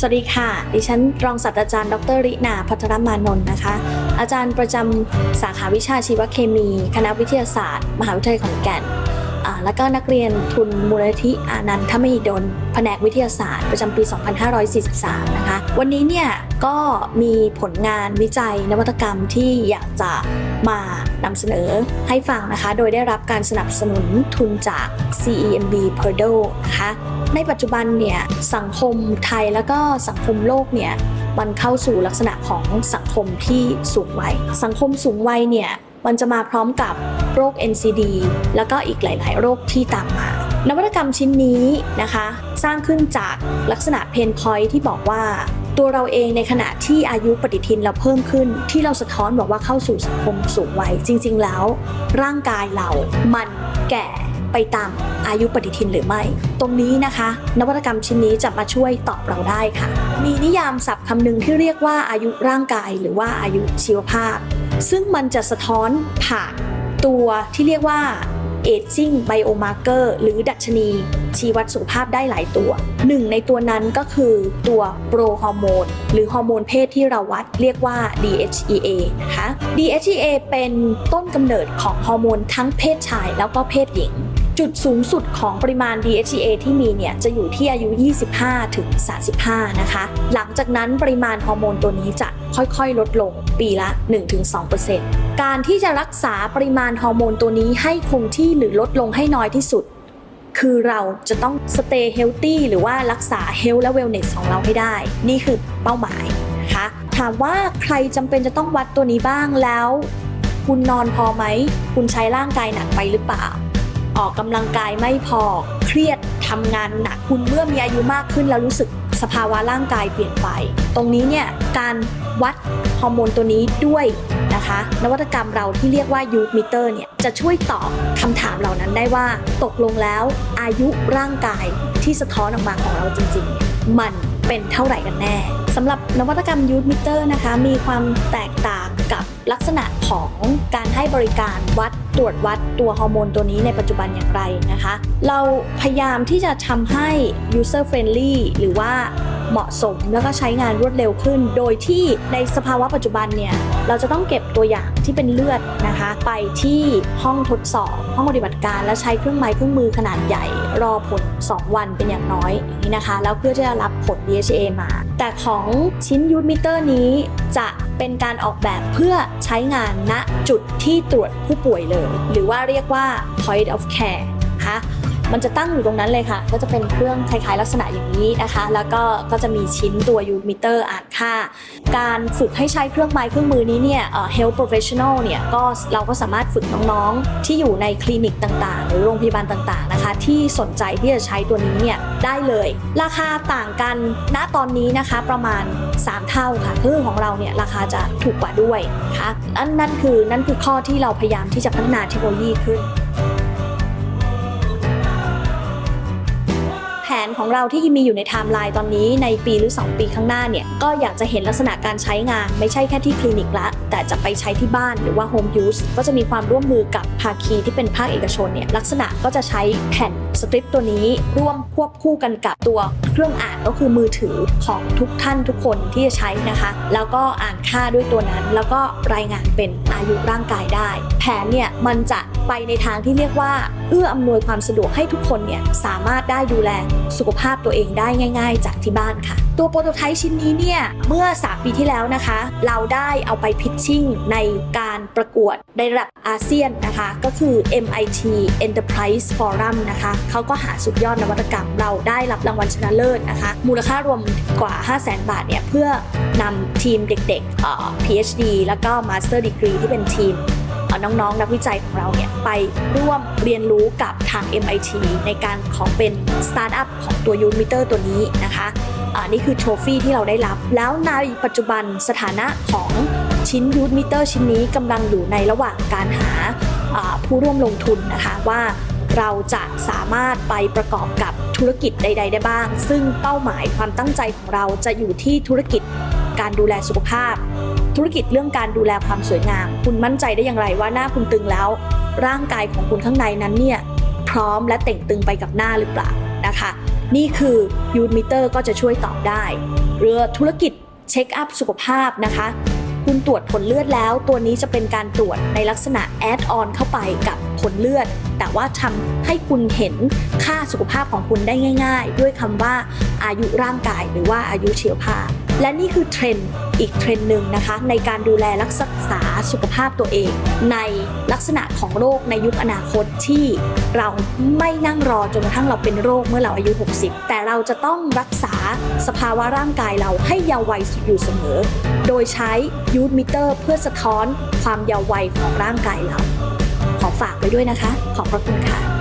สวัสดีค่ะ ดิฉันรองศาสตราจารย์ ดรรินาพัทรมานนท์นะคะ อาจารย์ประจำสาขาวิชาชีวเคมี คณะวิทยาศาสตร์ มหาวิทยาลัยขอนแก่น แล้วก็นักเรียนทุนมูลนิธิอานันทมหิดล แผนกวิทยาศาสตร์ประจำปี 2543 นะคะ วันนี้เนี่ยก็มีผลงานวิจัยนวัตกรรมที่อยากจะมานำเสนอให้ฟังนะคะ โดยได้รับการสนับสนุนทุนจาก CEMB p e r d o นะคะ ในปัจจุบันเนี่ยสังคมไทยแล้วก็สังคมโลกเนี่ยมันเข้าสู่ลักษณะของสังคมที่สูงวัย สังคมสูงวัยเนี่ย มันจะมาพร้อมกับโรค NCD แล้วก็อีกหลาย ๆ โรคที่ตามมานวัตกรรมชิ้นนี้นะคะ สร้างขึ้นจากลักษณะเพนพอยที่บอกว่า ตัวเราเองในขณะที่อายุปฏิทินเราเพิ่มขึ้น ที่เราสะท้อนบอกว่าเข้าสู่สังคมสูงวัยจริง ๆ แล้ว ร่างกายเรามันแก่ไปตามอายุปฏิทินหรือไม่ ตรงนี้นะคะ นวัตกรรมชิ้นนี้จะมาช่วยตอบเราได้ค่ะ มีนิยามศัพท์คำหนึ่งที่เรียกว่าอายุร่างกาย หรือว่าอายุชีวภาพ ซึ่งมันจะสะท้อนผ่านตัวที่เรียกว่า aging biomarker หรือดัชนี ชีวัดสุขภาพได้หลายตัว หนึ่งในตัวนั้นก็คือตัวโปรฮอร์โมนหรือฮอร์โมนเพศที่เราวัดเรียกว่า DHEA นะคะ DHEA เป็นต้นกำเนิดของฮอร์โมนทั้งเพศชายแล้วก็เพศหญิง จุดสูงสุดของปริมาณ DHEA ที่มีเนี่ยจะอยู่ที่อายุ 25 ถึง 35 นะคะ หลังจากนั้นปริมาณฮอร์โมนตัวนี้จะค่อยๆ ลดลงปีละ 1-2%การที่จะรักษาปริมาณฮอร์โมนตัวนี้ให้คงที่หรือลดลงให้น้อยที่สุด คือเราจะต้อง stay healthy หรือว่ารักษา health และ wellness ของเราให้ได้ นี่คือเป้าหมายนะคะถามว่าใครจำเป็นจะต้องวัดตัวนี้บ้างแล้ว คุณนอนพอไหม คุณใช้ร่างกายหนักไปหรือเปล่า ออกกำลังกายไม่พอ เครียดทำงานหนักคุณเมื่อมีอายุมากขึ้นแล้วรู้สึกสภาวะร่างกายเปลี่ยนไป ตรงนี้เนี่ยการวัดฮอร์โมนตัวนี้ด้วยนะคะนวัตกรรมเราที่เรียกว่า Youth Meter เนี่ยจะช่วยตอบคำถามเหล่านั้นได้ว่าตกลงแล้วอายุร่างกายที่สะท้อนออกมาของเราจริงๆ มันเป็นเท่าไหร่กันแน่สำหรับนวัตกรรม Youth Meter นะคะมีความแตกต่าง ลักษณะของการให้บริการวัดตรวจวัดตัวฮอร์โมนตัวนี้ในปัจจุบันอย่างไรนะคะ เราพยายามที่จะทำให้ user friendly หรือว่าเหมาะสมแล้วก็ใช้งานรวดเร็วขึ้น โดยที่ในสภาวะปัจจุบันเนี่ยเราจะต้องเก็บตัวอย่างที่เป็นเลือดนะคะ ไปที่ห้องทดสอบ ห้องปฏิบัติการ และใช้เครื่องไม้เครื่องมือขนาดใหญ่ รอผล 2 วันเป็นอย่างน้อยอย่างนี้นะคะ แล้วเพื่อที่จะรับผล DHA มา แต่ของชิ้นยูทมิเตอร์นี้จะ เป็นการออกแบบเพื่อใช้งานณจุดที่ตรวจผู้ป่วยเลย หรือว่าเรียกว่า point of care นะคะ มันจะตั้งอยู่ตรงนั้นเลยค่ะ ก็จะเป็นเครื่องคล้ายๆ ลักษณะอย่างนี้นะคะ แล้วก็ก็จะมีชิ้นตัวยูมิเตอร์อ่านค่า การฝึกให้ใช้เครื่องไม้เครื่องมือนี้เนี่ยเอ่อ health professional เนี่ยก็เราก็สามารถฝึกน้องๆ ที่อยู่ในคลินิกต่างๆ หรือโรงพยาบาลต่างๆนะคะ ที่สนใจที่จะใช้ตัวนี้เนี่ยได้เลย ราคาต่างกันณตอนนี้นะคะประมาณ 3 เท่าค่ะคือของเราเนี่ยราคาจะถูกกว่าด้วยนะคะนั่นนั่นคือนั่นคือข้อที่เราพยายามที่จะพัฒนาเทคโนโลยีขึ้น นของเราที่มีอยู่ในไทม์ไลน์ตอนนี้ในปีหรือ 2 ปีข้างหน้าเนี่ยก็อยากจะเห็นลักษณะการใช้งาน ไม่ใช่แค่ที่คลินิกละ แต่จะไปใช้ที่บ้านหรือว่า Home Use ก็จะมีความร่วมมือกับภาคีที่เป็นภาคเอกชนเนี่ยลักษณะก็จะใช้แผ่นสตริปตัวนี้ร่วมควบคู่กันกับตัวเครื่องอ่านก็คือมือถือของทุกท่านทุกคนที่จะใช้นะคะ แล้วก็อ่านค่าด้วยตัวนั้น แล้วก็รายงานเป็นอายุร่างกายได้ แผนเนี่ยมันจะ ไปในทางที่เรียกว่า เอื้ออำนวยความสะดวกให้ทุกคนเนี่ยสามารถได้ดูแลสุขภาพตัวเองได้ง่าย ๆ จากที่บ้านค่ะ ตัวโปรโตไทป์ชิ้นนี้เนี่ยเมื่อ 3 ปีที่แล้วนะคะ เราได้เอาไปพิชชิ่งในการประกวดในระดับอาเซียนนะคะ ก็คือ MIT Enterprise Forum นะคะเขาก็หาสุดยอดนวัตกรรม เราได้รับรางวัลชนะเลิศนะคะ มูลค่ารวมกว่า 5 0 0แสนบาทเนี่ยเพื่อนำทีมเด็กๆ PhD แล้วก็ Master Degree ที่เป็นทีม น้องๆ นักวิจัยของเราเนี่ยไปร่วมเรียนรู้กับทาง MIT ในการของเป็นสตาร์ทอัพของตัวยูมิเตอร์ตัวนี้นะคะอ่านี่คือโทฟี่ที่เราได้รับ แล้วในปัจจุบันสถานะของชิ้นยูมิเตอร์ชิ้นนี้กำลังอยู่ในระหว่างการหาผู้ร่วมลงทุนนะคะว่าเราจะสามารถไปประกอบกับธุรกิจใด ๆ ได้บ้าง ซึ่งเป้าหมายความตั้งใจของเราจะอยู่ที่ธุรกิจการดูแลสุขภาพ ธุรกิจเรื่องการดูแลความสวยงาม คุณมั่นใจได้อย่างไรว่าหน้าคุณตึงแล้ว ร่างกายของคุณข้างในนั้นเนี่ยพร้อมและเต่งตึงไปกับหน้าหรือเปล่านะคะ นี่คือยูทมิเตอร์ก็จะช่วยตอบได้เรือธุรกิจเช็คอัพสุขภาพนะคะ คุณตรวจผลเลือดแล้ว ตัวนี้จะเป็นการตรวจในลักษณะแอดออนเข้าไปกับผลเลือด แต่ว่าทำให้คุณเห็นค่าสุขภาพของคุณได้ง่าย ๆ ด้วยคำว่าอายุร่างกายหรือว่าอายุเชีวภาพ และนี่คือเทรนด์อีกเทรนด์หนึ่งนะคะ ในการดูแลรักษาสุขภาพตัวเอง ในลักษณะของโรคในยุคอนาคตที่เราไม่นั่งรอจนกระทั่งเราเป็นโรคเมื่อเราอายุ 60 แต่เราจะต้องรักษาสภาวะร่างกายเราให้ยาววัยอยู่เสมอ โดยใช้ยูทมิเตอร์เพื่อสะท้อนความยาววัยของร่างกายเรา ขอฝากไว้ด้วยนะคะ ขอบพระคุณค่ะ